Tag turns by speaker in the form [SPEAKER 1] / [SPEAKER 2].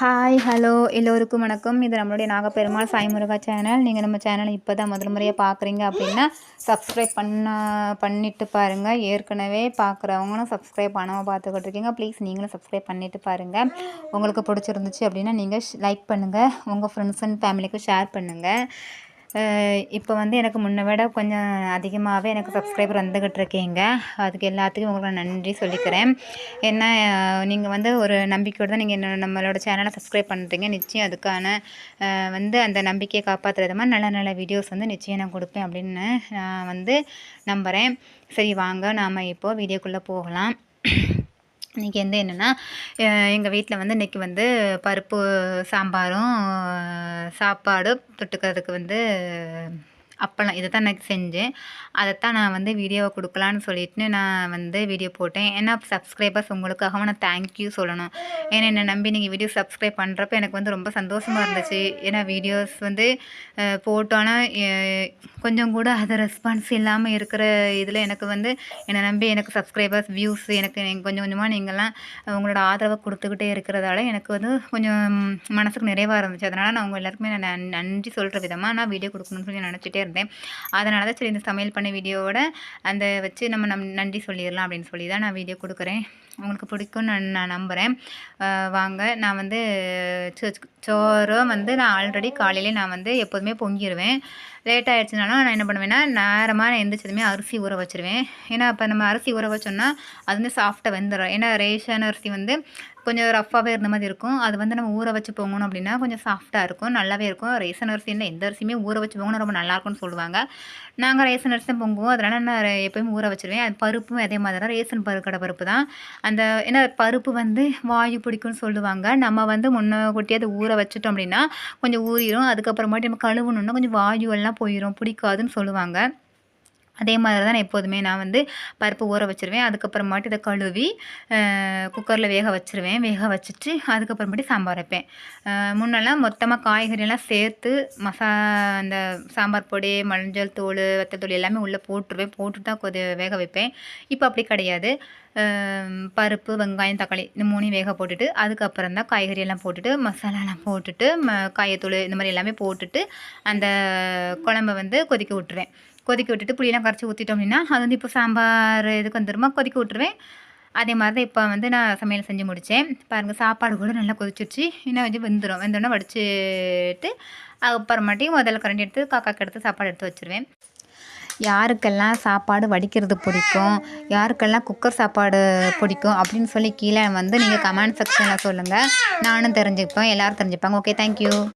[SPEAKER 1] Hi hello எல்லோருக்கும் வணக்கம். இது நம்மளுடைய நாகப்பெருமாள் சாய்முருகா சேனல் நீங்கள் நம்ம சேனலை இப்போ தான் முதல் முறையாக பார்க்குறீங்க அப்படின்னா சப்ஸ்கிரைப் பண்ண பண்ணிட்டு பாருங்கள் ஏற்கனவே பார்க்குறவங்களும் சப்ஸ்கிரைப் பண்ணாமல் பார்த்துக்கிட்டு இருக்கீங்க. ப்ளீஸ் நீங்களும் சப்ஸ்கிரைப் பண்ணிவிட்டு பாருங்கள் உங்களுக்கு பிடிச்சிருந்துச்சு அப்படின்னா நீங்கள் லைக் பண்ணுங்கள் உங்கள் ஃப்ரெண்ட்ஸ் அண்ட் ஃபேமிலிக்கு ஷேர் பண்ணுங்கள் இப்போ வந்து எனக்கு முன்னை விட கொஞ்சம் அதிகமாகவே எனக்கு சப்ஸ்கிரைபர் வந்துக்கிட்டு இருக்கீங்க அதுக்கு எல்லாத்துக்கும் உங்களுக்கு நான் நன்றி சொல்லிக்கிறேன். ஏன்னா நீங்கள் வந்து ஒரு நம்பிக்கையோடு தான் நீங்கள் என்ன நம்மளோட சேனலை சப்ஸ்கிரைப் பண்ணுறீங்க நிச்சயம் அதுக்கான வந்து அந்த நம்பிக்கையை காப்பாற்றுறது மாதிரி நல்ல நல்ல வீடியோஸ் வந்து நிச்சயம் நான் கொடுப்பேன் அப்படின்னு நான் வந்து நம்புகிறேன் சரி வாங்க. நாம் இப்போது வீடியோக்குள்ளே போகலாம். இன்றைக்கி வந்து என்னென்னா எங்கள் வீட்டில் வந்து இன்றைக்கி வந்து பருப்பு சாம்பாரும் சாப்பாடு தொட்டுக்கிறதுக்கு வந்து அப்பளம் இதை தான் நான் செஞ்சேன். அதைத்தான் நான் வந்து வீடியோவை கொடுக்கலான்னு சொல்லிட்டு நான் வந்து வீடியோ போட்டேன். ஏன்னா சப்ஸ்கிரைபர்ஸ் உங்களுக்காகவும் நான் தேங்க்யூ சொல்லணும். ஏன்னா என்னை நம்பி நீங்கள் வீடியோ சப்ஸ்கிரைப் பண்ணுறப்ப எனக்கு வந்து ரொம்ப சந்தோஷமாக இருந்துச்சு. ஏன்னா வீடியோஸ் வந்து போட்டோன்னா கொஞ்சம் கூட அது ரெஸ்பான்ஸ் இல்லாமல் இருக்கிற இதில் எனக்கு வந்து என்னை நம்பி எனக்கு சப்ஸ்கிரைபர்ஸ் வியூஸ் எனக்கு கொஞ்சம் கொஞ்சமாக நீங்கள்லாம் உங்களோட ஆதரவை கொடுத்துக்கிட்டே இருக்கிறதால எனக்கு வந்து கொஞ்சம் மனசுக்கு நிறைவாக இருந்துச்சு. அதனால் நான் உங்கள் எல்லாருக்குமே நான் நன்றி சொல்கிற விதமாக நான் வீடியோ கொடுக்கணும்னு சொல்லி நினச்சிட்டே இருந்தேன் அதனால தான் சரி இந்த சமையல் பண்ண வீடியோவோட அந்த வச்சு நம்ம நம் நன்றி சொல்லிடலாம் அப்படின்னு சொல்லி தான் நான் வீடியோ கொடுக்குறேன். உங்களுக்கு பிடிக்கும்னு நான் நான் நம்புகிறேன் வாங்க நான் வந்து சோறோ வந்து நான் ஆல்ரெடி காலையிலே நான் வந்து எப்போதுமே பொங்கிடுவேன் லேட் ஆகிடுச்சுனாலும் நான் என்ன பண்ணுவேன்னா நேரமாக நான் எந்திரிச்சதுமே அரிசி ஊற வச்சுருவேன். ஏன்னா இப்போ நம்ம அரிசி ஊற வச்சோம்னா அது வந்து சாஃப்டாக வெந்துடும் ஏன்னா ரேஷன் அரிசி வந்து கொஞ்சம் ரஃப்பாகவே இருந்த மாதிரி இருக்கும். அது வந்து நம்ம ஊற வச்சு போகணும் அப்படின்னா கொஞ்சம் சாஃப்டாக இருக்கும். நல்லாவே இருக்கும். ரேசன் அரிசியில் எந்த அரிசியுமே ஊற வச்சு போகணும் ரொம்ப நல்லாயிருக்கும்னு சொல்லுவாங்க. நாங்கள் ரேசன் அரிசி தான் பொங்குவோம். அதனால் நான் எப்போயும் ஊற வச்சுருவேன். அது பருப்பும் அதே மாதிரி தான். ரேசன் பருக்கடை பருப்பு தான். அந்த ஏன்னா பருப்பு வந்து வாயு பிடிக்கும்னு சொல்லுவாங்க. நம்ம வந்து முன்ன கொட்டி அதை ஊற வச்சுட்டோம் அப்படின்னா கொஞ்சம் ஊறிடும் அதுக்கப்புறமாட்டி நம்ம கழுவணுன்னா கொஞ்சம் வாயு எல்லாம் போயிடும் பிடிக்காதுன்னு சொல்லுவாங்க. அதே மாதிரி தான் நான் எப்போதுமே நான் வந்து பருப்பு ஊற வச்சுருவேன். அதுக்கப்புறமாட்டு இதை கழுவி குக்கரில் வேக வச்சுருவேன். வேக வச்சுட்டு அதுக்கப்புறமேட்டு சாம்பார் வைப்பேன். முன்னெல்லாம் மொத்தமாக காய்கறியெல்லாம் சேர்த்து மசா அந்த சாம்பார் பொடி மஞ்சள் தூள் வத்தத்தூள் எல்லாமே உள்ளே போட்டுருவேன். போட்டு தான் கொஞ்சம் வேக வைப்பேன். இப்போ அப்படி கிடையாது. பருப்பு வெங்காயம் தக்காளி இந்த மூணையும் வேக போட்டுட்டு அதுக்கப்புறம் தான் காய்கறி எல்லாம் போட்டுட்டு மசாலாலாம் போட்டுட்டு ம காயத்தூள் இந்த மாதிரி எல்லாமே போட்டுட்டு அந்த குழம்ப வந்து கொதிக்க விட்டுருவேன். கொதிக்க விட்டுட்டு புளியெல்லாம் கரைச்சி ஊற்றிட்டோம் அப்படின்னா அது வந்து இப்போ சாம்பார் இதுக்கு வந்துருமா கொதிக்க விட்டுருவேன். அதே மாதிரி தான் இப்போ வந்து நான் சமையல் செஞ்சு முடித்தேன் பாருங்கள் சாப்பாடு கூட நல்லா கொதிச்சிருச்சு. இன்னும் வந்து வெந்துடும் வெந்தோடனே வடிச்சுட்டு அப்புறமாட்டியும் முதல்ல கரண்டி எடுத்து காக்காக்கு எடுத்து சாப்பாடு எடுத்து வச்சுருவேன். யாருக்கெல்லாம் சாப்பாடு வடிக்கிறது பிடிக்கும்? யாருக்கெல்லாம் குக்கர் சாப்பாடு பிடிக்கும்? அப்படின்னு சொல்லி கீழே வந்து நீங்கள் கமெண்ட் செக்ஷனில் சொல்லுங்கள் நானும் தெரிஞ்சுப்பேன். எல்லோரும் தெரிஞ்சுப்பாங்க. Okay thank you